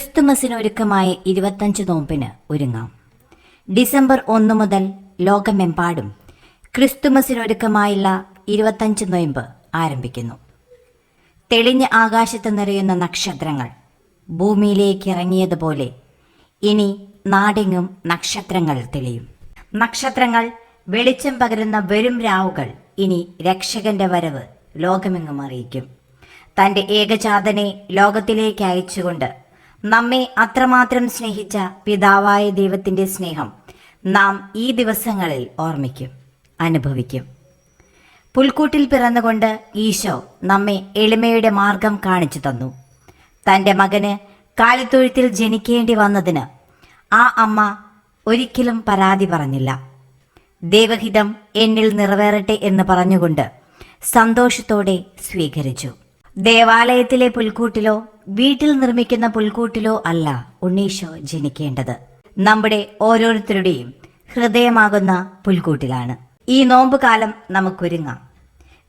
ക്രിസ്തുമസിനൊരുക്കമായ ഇരുപത്തഞ്ച് നോമ്പിന് ഒരുങ്ങാം. ഡിസംബർ ഒന്ന് മുതൽ ലോകമെമ്പാടും ക്രിസ്തുമസിനൊരുക്കമായുള്ള ഇരുപത്തഞ്ച് നൊയമ്പ് ആരംഭിക്കുന്നു. തെളിഞ്ഞ ആകാശത്ത് നിറയുന്ന നക്ഷത്രങ്ങൾ ഭൂമിയിലേക്ക് ഇറങ്ങിയതുപോലെ ഇനി നാടെങ്ങും നക്ഷത്രങ്ങൾ തെളിയും. നക്ഷത്രങ്ങൾ വെളിച്ചം പകരുന്ന വരും രാവുകൾ ഇനി രക്ഷകന്റെ വരവ് ലോകമെങ്ങും അറിയിക്കും. തന്റെ ഏകജാതനെ ലോകത്തിലേക്ക് അയച്ചുകൊണ്ട് നമ്മെ അത്രമാത്രം സ്നേഹിച്ച പിതാവായ ദൈവത്തിന്റെ സ്നേഹം നാം ഈ ദിവസങ്ങളിൽ ഓർമ്മിക്കും അനുഭവിക്കും. പുൽക്കൂട്ടിൽ പിറന്നുകൊണ്ട് ഈശോ നമ്മെ എളിമയുടെ മാർഗം കാണിച്ചു തന്നു. തന്റെ മകന് കാലിത്തൊഴുത്തിൽ ജനിക്കേണ്ടി വന്നതിന് ആ അമ്മ ഒരിക്കലും പരാതി പറഞ്ഞില്ല. ദൈവഹിതം എന്നിൽ നിറവേറട്ടെ എന്ന് പറഞ്ഞുകൊണ്ട് സന്തോഷത്തോടെ സ്വീകരിച്ചു. ദേവാലയത്തിലെ പുൽക്കൂട്ടിലോ വീട്ടിൽ നിർമ്മിക്കുന്ന പുൽക്കൂട്ടിലോ അല്ല ഉണ്ണീശോ ജനിക്കേണ്ടത്. നമ്മുടെ ഓരോരുത്തരുടെയും ഹൃദയമാകുന്ന പുൽക്കൂട്ടിലാണ്. ഈ നോമ്പ് കാലം നമുക്കൊരുങ്ങാം.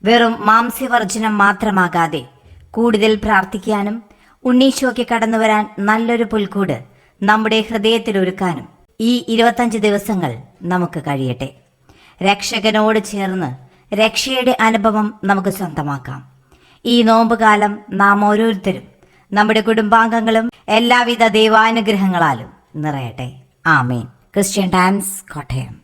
വെറും മാംസ്യവർജനം മാത്രമാകാതെ കൂടുതൽ പ്രാർത്ഥിക്കാനും ഉണ്ണീശോയ്ക്ക് കടന്നു വരാൻ നല്ലൊരു പുൽക്കൂട് നമ്മുടെ ഹൃദയത്തിൽ ഒരുക്കാനും ഈ ഇരുപത്തഞ്ച് ദിവസങ്ങൾ നമുക്ക് കഴിയട്ടെ. രക്ഷകനോട് ചേർന്ന് രക്ഷയുടെ അനുഭവം നമുക്ക് സ്വന്തമാക്കാം. ഈ നോമ്പുകാലം നാം ഓരോരുത്തരും നമ്മുടെ കുടുംബാംഗങ്ങളും എല്ലാവിധ ദൈവാനുഗ്രഹങ്ങളാലും നിറയട്ടെ. ആമേൻ. Christian dance Kottayam.